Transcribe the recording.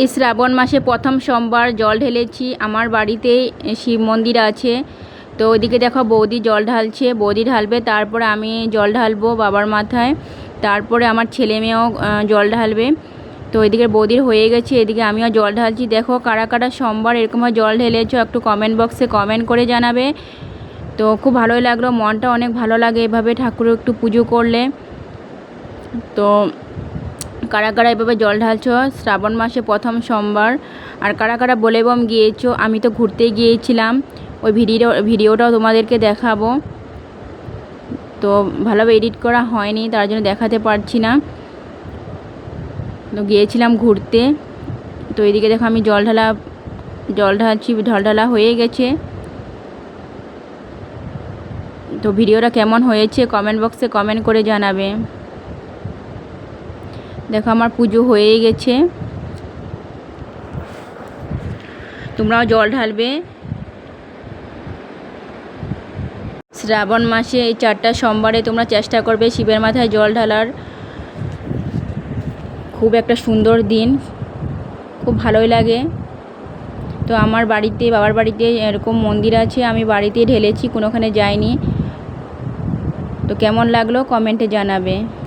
এই শ্রাবণ মাসে প্রথম সোমবার জল ঢেলেছি। আমার বাড়িতেই শিব মন্দির আছে। তো ওইদিকে দেখো বৌদি জল ঢালছে। বৌদি ঢালবে, তারপরে আমি জল ঢালবো বাবার মাথায়। তারপরে আমার ছেলে মেয়েও জল ঢালবে। তো এদিকে বৌদির হয়ে গেছে, এদিকে আমিও জল ঢালছি। দেখো কারা কারা সোমবার এরকমভাবে জল ঢেলেছো, একটু কমেন্ট বক্সে কমেন্ট করে জানাবে। তো খুব ভালোই লাগল, মনটা অনেক ভালো লাগে এভাবে ঠাকুরের একটু পুজো করলে। তো কারা কারা এভাবে জল ঢালছো? শ্রাবণ মাসে প্রথম সোমবার। আর কারা কারা বলে বম গিয়েছো? আমি তো ঘুরতে গিয়েছিলাম। ওই ভিডিও ভিডিওটাও তোমাদেরকে দেখাবো। তো ভালোভাবে এডিট করা হয়নি, তার জন্য দেখাতে পারছি না। তো গিয়েছিলাম ঘুরতে। তো এদিকে দেখো আমি জল ঢালা, জল ঢালছি, ঢল ঢালা হয়ে গেছে। তো ভিডিওটা কেমন হয়েছে? কমেন্ট বক্সে কমেন্ট করে জানাবে। দেখো, আমার পুজো হয়ে গেছে। তোমরাও জল ঢালবে। শ্রাবণ মাসে এই চারটা সোমবারে তোমরা চেষ্টা করবে শিবের মাথায় জল ঢালার। খুব একটা সুন্দর দিন। খুব ভালোই লাগে। তো আমার বাড়িতে, বাবার বাড়িতে এরকম মন্দির আছে, আমি বাড়িতে ঢেলেছি, কোনোখানে যাইনি। তো কেমন লাগল কমেন্টে জানাবে।